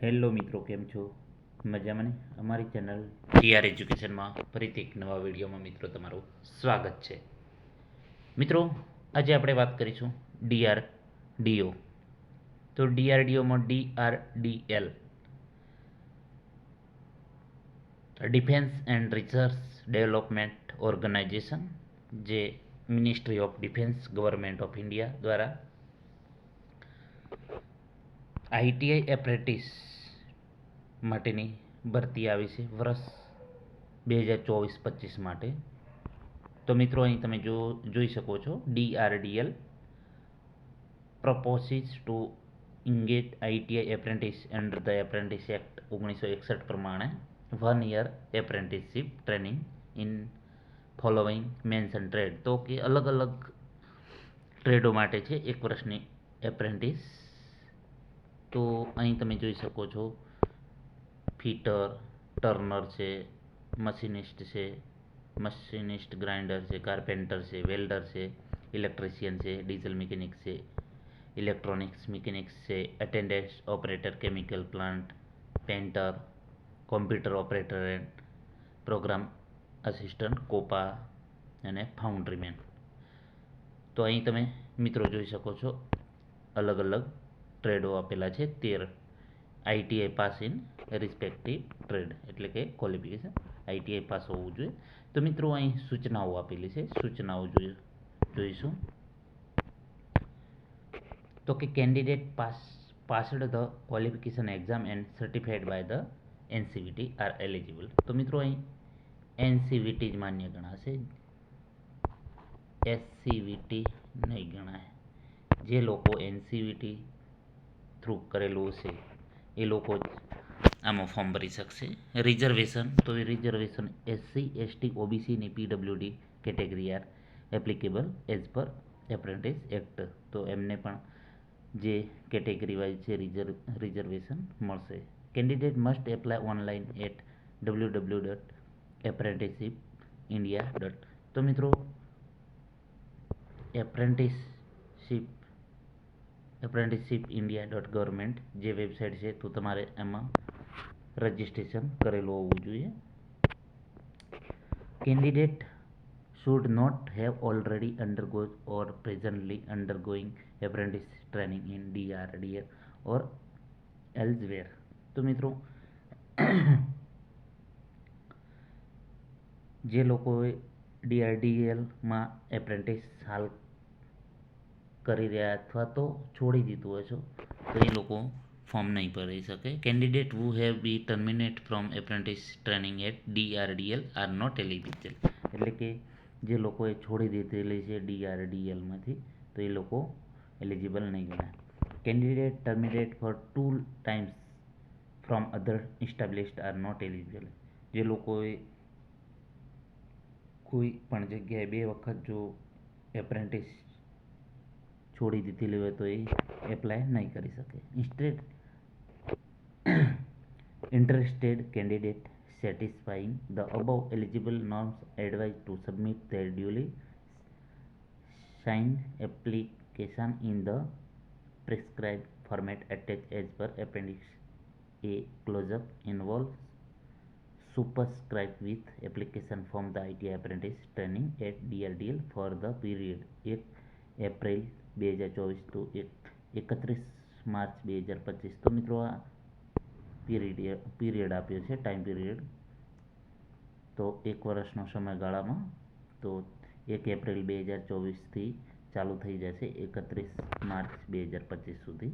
Hello મિત્રો, કેમ છો? મજામાં ને? અમારી ચેનલ ટીઆર એજ્યુકેશનમાં ફરીથી એક નવા વિડીયોમાં મિત્રો તમારું સ્વાગત છે. મિત્રો, આજે આપણે વાત કરીશું ડીઆર ડીઓ તો ડીઆરડીઓમાં DRDL defence and research development organisation જે ministry of defence government of India દ્વારા આઈટીઆઈ એપ્રેન્ટિસ માટેની ભરતી આવી છે વર્ષ બે હજાર ચોવીસ પચીસ માટે. તો મિત્રો, અહીં તમે જો, જોઈ શકો છો, DRDL proposes to engage ITI apprentice under the apprentice act ઓગણીસો એકસઠ પ્રમાણે one year apprenticeship training in following mention trade. તો કે અલગ અલગ ટ્રેડો માટે છે એક વર્ષની એપ્રેન્ટિસ તો અહીં તમે જોઈ શકો છો, ફીટર, ટર્નર છે, મશીનિસ્ટ છે, મશીનિસ્ટ ગ્રાઇન્ડર છે, કાર્પેન્ટર છે, વેલ્ડર છે, ઇલેક્ટ્રિશિયન છે, ડીઝલ મિકેનિક છે, ઇલેક્ટ્રોનિક્સ મિકેનિક્સ છે, attendance operator, chemical plant painter computer operator and program assistant, COPA અને ફાઉન્ડ્રીમેન. તો અહીં તમે મિત્રો જોઈ શકો છો અલગ અલગ ટ્રેડો આપેલા છે, તેર ITI pass in respective trade એટલે કે ક્વોલિફિકેશન આઈટીઆઈ પાસ હોવું જોઈએ. તો મિત્રો, અહીં સૂચનાઓ આપેલી છે. સૂચનાઓ જોઈ, જોઈશું. તો કે candidate pass passed the qualification exam and certified by the NCVT are eligible તો મિત્રો, અહીં એનસીવીટી જ માન્ય ગણાશે એસસીવીટી નહીં ગણાય. જે લોકો એનસીવીટી થ્રુ કરેલું હશે, એ લોકો જ આમાં ફોર્મ ભરી શકશે. રિઝર્વેશન તો એ રિઝર્વેશન એસસી એસટી ઓબીસી ને PWD category are applicable as per apprentice act તો એમને પણ જે કેટેગરી વાઇઝ છે રિઝર્વ રિઝર્વેશન મળશે. Candidate must apply online at W W dot apprenticeship India dot તો મિત્રો apprenticeship apprenticeship India dot government જે વેબસાઇટ છે તો તમારે એમાં રજિસ્ટ્રેશન કરેલું હોવું જોઈએ candidate should not have already undergone or presently undergoing apprentice training in DRDL or elsewhere તો મિત્રો જે લોકોએ ડીઆરડીએલમાં એપ્રેન્ટિસ હાલ કરી રહ્યા અથવા તો છોડી દીધું હોય છો. તો એ લોકો ફોર્મ નહીં ભરી શકે. Candidate who have be terminate from apprentice training at DRDL are not eligible. એટલે કે જે લોકોએ છોડી દીધેલી છે ડીઆરડીએલમાંથી તો એ લોકો એલિજિબલ નહીં ગણાય. Candidate terminate for two times from other established are not eligible જે લોકોએ કોઈ પણ જગ્યાએ બે વખત જો એપ્રેન્ટિસ છોડી દીધેલી હોય તો એ એપ્લાય નહીં કરી શકે instead interested candidate satisfying the above eligible norms advised to submit their duly signed application in the prescribed format attached as per appendix A close-up involves superscribed with application form the IT apprentice training at DRDL for the period એક April બે હજાર ચોવીસ two એક, એકત્રીસ March બે હજાર પચીસ. તો મિત્રો આ પીરિયડ પીરિયડ આપ્યો છે, ટાઈમ પીરિયડ. તો એક વર્ષનો સમયગાળામાં, તો એક એપ્રિલ બે હજાર ચોવીસથી ચાલુ થઈ જશે એકત્રીસ માર્ચ બે હજાર પચીસ સુધી.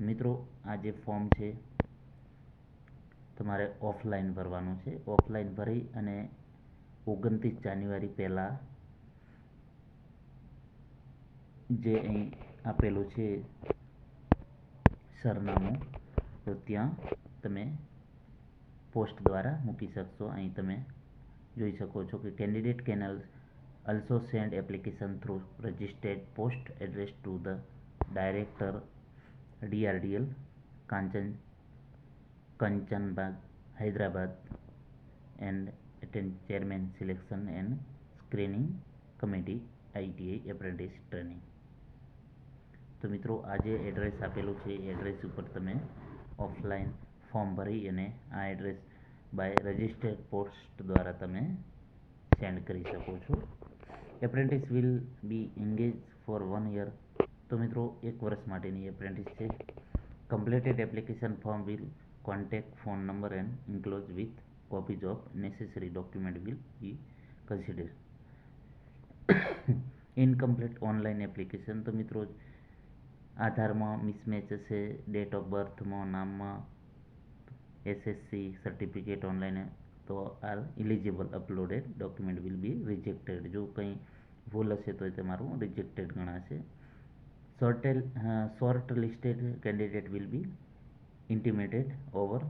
મિત્રો, આ જે ફોર્મ છે, તમારે ઓફલાઈન ભરવાનું છે. ઓફલાઈન ભરી અને ઓગણત્રીસ જાન્યુઆરી પહેલાં જે અહીં આપેલું છે સરનામું તો ત્યાં તમે પોસ્ટ દ્વારા મૂકી શકશો અહીં તમે જોઈ શકો છો કે candidate can also send application through registered post address to the director DRDL Kanchan Kanchanbag Hyderabad and attend chairman selection and screening committee ITI apprentice training તો મિત્રો આ જે એડ્રેસ આપેલું છે. એ એડ્રેસ ઉપર તમે ઓફલાઈન ફોર્મ ભરી અને આ એડ્રેસ બાય રજિસ્ટર્ડ પોસ્ટ દ્વારા તમે સેન્ડ કરી શકો છો. Apprentice will be engage for one year તો મિત્રો, એક વર્ષ માટેની એપ્રેન્ટિસ છે. Completed application form will contact phone number and enclose with copies of necessary document will be consider incomplete online application તો મિત્રો આધારમાં મિસમેચ હશે ડેટ ઓફ બર્થમાં નામમાં એસએસસી સર્ટિફિકેટ ઓનલાઈન તો are eligible uploaded document will be rejected જો કંઈ ભૂલ હશે તો તમારું રિજેક્ટેડ ગણાશે. શોર્ટેલ short listed candidate will be intimated over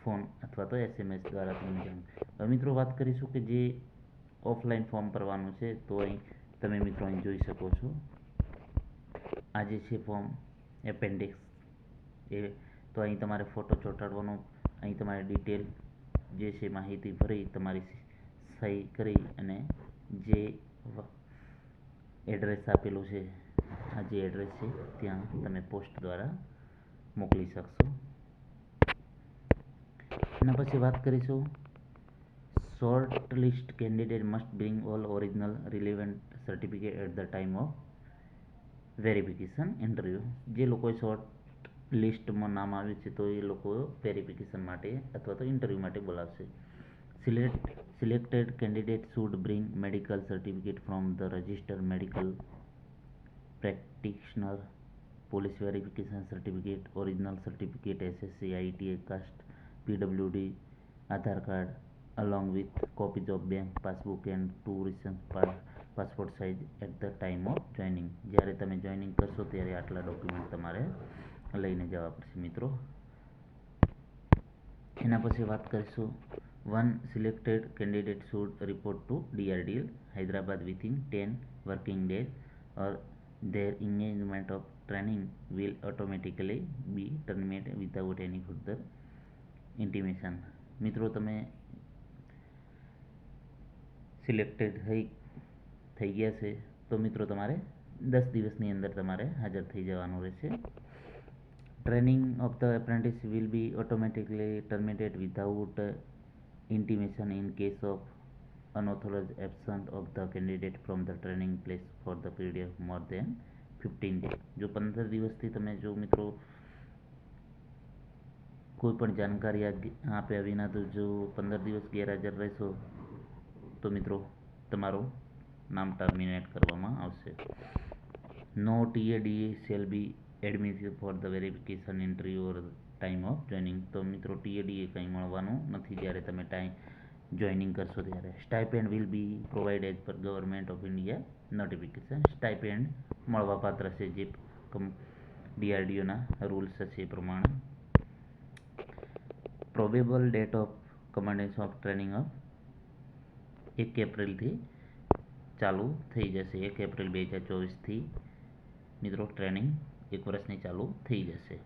phone અથવા તો એસએમએસ દ્વારા તમને જાણ. મિત્રો વાત કરીશું કે જે ઓફલાઈન ફોર્મ ભરવાનું છે, તો અહીં તમે મિત્રો અહીં જોઈ શકો છો. આ જે છે ફોર્મ એપેન્ડિક્સ એ તો અહીં તમારે ફોટો ચોંટાડવાનો, અહીં તમારે ડિટેલ જે છે માહિતી ભરી, તમારી સહી કરી અને જે એડ્રેસ આપેલું છે, આ જે એડ્રેસ છે ત્યાં તમે પોસ્ટ દ્વારા મોકલી શકશો. એના પછી વાત કરીશું. Short list candidate must bring all original relevant certificate at the time of verification interview જે લોકોએ શોર્ટ લિસ્ટમાં નામ આવ્યું છે, તો એ લોકો વેરિફિકેશન માટે અથવા તો ઇન્ટરવ્યૂ માટે બોલાવશે. Select selected candidate should bring medical certificate from the register medical practitioner police verification certificate original certificate SSC ITA caste PWD Aadhaar card along with copies of bank, passbook and two recent passport size at the time of joining જ્યારે તમે joining કરશો ત્યારે આટલા document તમારે લઈને જવા પડશે મિત્રો એના પછી વાત કરીશું one selected candidate should report to DRDL Hyderabad within ten working days or their engagement of training will automatically be terminated without any further intimation મિત્રો તમે સિલેક્ટેડ થઈ થઈ ગયા છે. તો મિત્રો તમારે દસ દિવસની અંદર તમારે હાજર થઈ જવાનું રહેશે. Training of the apprentice will be automatically terminated without intimation in case of unauthorized absence of the candidate from the training place for the period of more than fifteen day જો પંદર દિવસથી તમે જો મિત્રો કોઈ પણ જાણકારી આપ્યા વિના તો જો પંદર દિવસ ગેરહાજર રહેશો, તો મિત્રો તમારું નામ ટર્મિનેટ કરવામાં આવશે. No TA DA shall be admitted for the verification interview or time of joining તો મિત્રો ટીએડીએ કંઈ મળવાનું નથી જ્યારે તમે ટાઈમ જોઈનિંગ કરશો ત્યારે. Stipend will be provide as per government of India notification stipend મળવાપાત્ર છે જે ડીઆરડીઓના રૂલ્સ છે એ પ્રમાણે. Probable date of commencement of training of એક એપ્રિલથી ચાલુ થઈ જશે એક એપ્રિલ બે હજાર ચોવીસથી મિત્રો ટ્રેનિંગ એક વર્ષની ચાલુ થઈ જશે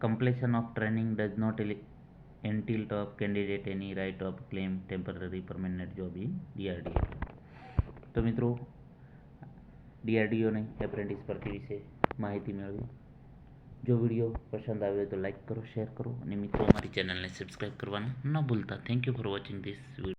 completion of training does not el- entitle of candidate any right of claim, temporary, permanent job in DRDO તો મિત્રો ડીઆરડીઓની એપ્રેન્ટિસ ભરતી વિશે માહિતી મેળવી જો વીડિયો પસંદ આવ્યો તો લાઈક કરો શેર કરો અને મિત્રો અમારી ચેનલને સબસ્ક્રાઈબ કરવાનું ન ભૂલતા thank you for watching this video